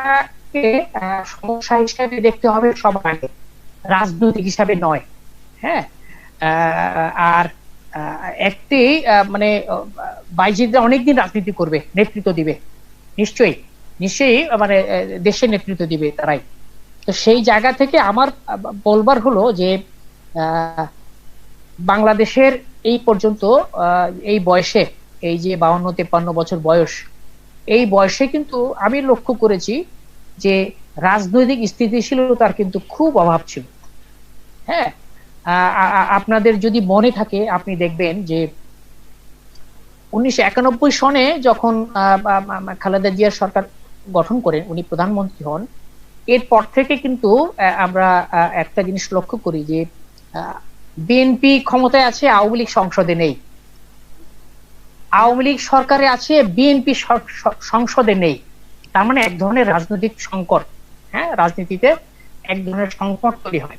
সমস্যাকে সমস্যা হিসাবে দেখতে হবে সবার আগে। রাজনৈতিক হিসাবে নয় হ্যাঁ? আর একটি মানে বাইজিদরা অনেকদিন রাজনীতি করবে, নেতৃত্ব দিবে। নিশ্চয়ই নিশ্চয়ই মানে দেশের নেতৃত্ব দিবে তারাই। তো সেই জায়গা থেকে আমার বলবার হলো যে বাংলাদেশের এই পর্যন্ত এই বয়সে, এই যে বাউন্ন তেপান্ন বছর বয়স এই বয়সে কিন্তু আমি লক্ষ্য করেছি যে রাজনৈতিক স্থিতিশীলতার কিন্তু খুব অভাব ছিল। হ্যাঁ? আপনাদের যদি মনে থাকে, আপনি দেখবেন যে উনিশশো একানব্বই সনে যখন খালেদা জিয়ার সরকার গঠন করেন, উনি প্রধানমন্ত্রী হন, এরপর থেকে কিন্তু আমরা একটা জিনিস লক্ষ্য করি যে বিএনপি ক্ষমতায় আছে, আওয়ামী লীগ সংসদে নেই। আওয়ামী লীগ সরকারে আছে, বিএনপি সংসদে নেই। তার মানে এক ধরনের রাজনৈতিক সংকট হ্যাঁ? রাজনীতিতে এক ধরনের সংকট তৈরি হয়।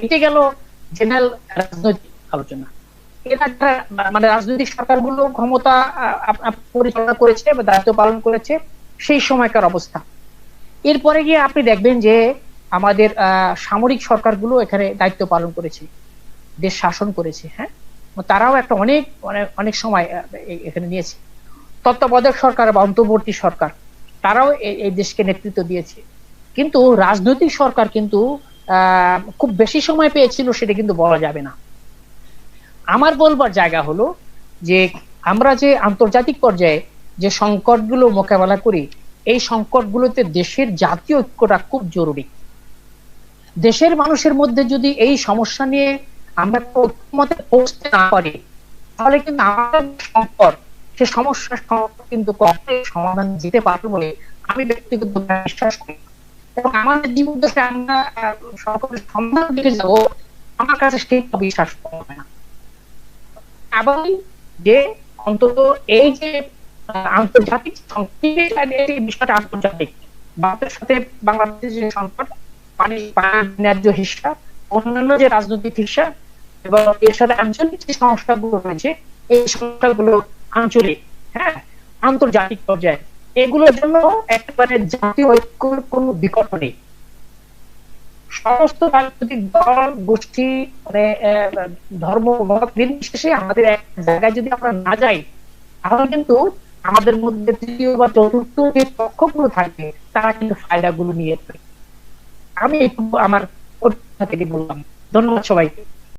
এটি গেল জেনারেল রাজনৈতিক আলোচনা। মানে রাজনৈতিক সরকারগুলো ক্ষমতা পরিচালনা করেছে বা দায়িত্ব পালন করেছে, সেই সময়কার অবস্থা। এরপরে গিয়ে আপনি দেখবেন যে আমাদের সামরিক সরকারগুলো এখানে দায়িত্ব পালন করেছে, দেশ শাসন করেছে হ্যাঁ? তারাও একটা অনেক অনেক সময় এখানে নিয়েছে। তত্ত্বাবধায়ক সরকার বা অন্তর্বর্তী সরকার, তারাও এই দেশকে নেতৃত্ব দিয়েছে। কিন্তু রাজনৈতিক সরকার কিন্তু খুব বেশি সময় পেয়েছিল সেটা কিন্তু বলা যাবে না। আমার বলবার জায়গা হলো যে, আমরা যে আন্তর্জাতিক পর্যায়ে যে সংকটগুলো মোকাবেলা করি, এই সংকটগুলোতে দেশের জাতীয় ঐক্যটা খুব জরুরি। দেশের মানুষের মধ্যে যদি এই সমস্যা নিয়ে আমরা ঐক্যমতে পৌঁছতে না পারি, তাহলে কিন্তু আমাদের সংকট, সে সমস্যার কিন্তু সমাধান যেতে পারবে বলে আমি ব্যক্তিগত বিশ্বাস করি। এবং আমাদের জীবন দশে আমরা সকলের সমাধান দিকে যাব, আমার কাছে সেই বিশ্বাস হবে না। আবার যে অন্তত এই যে আন্তর্জাতিক বিষয়টা আন্তর্জাতিক, ভারতের সাথে বাংলাদেশের যে সংকট, পানি ন্যায্য হিসা অন্যান্য যে রাজনৈতিক হিসা এবং এর সাথে আঞ্চলিক যে সমস্যাগুলো রয়েছে, এই সমস্যাগুলো আঞ্চলিক হ্যাঁ আন্তর্জাতিক পর্যায়ে। এগুলোর জন্য একেবারে জাতীয় ঐক্যর কোন বিকল্প নেই। সমস্ত রাজনৈতিক দল, গোষ্ঠী মানে ধর্ম নির্বিশেষে আমাদের এক জায়গায় যদি আমরা না যাই, তাহলে কিন্তু আমাদের মধ্যে তৃতীয় বা চতুর্থ যে পক্ষগুলো থাকবে, তারা কিন্তু ফায়দা গুলো নিয়ে আমি আমার থেকে বললাম। ধন্যবাদ সবাইকে।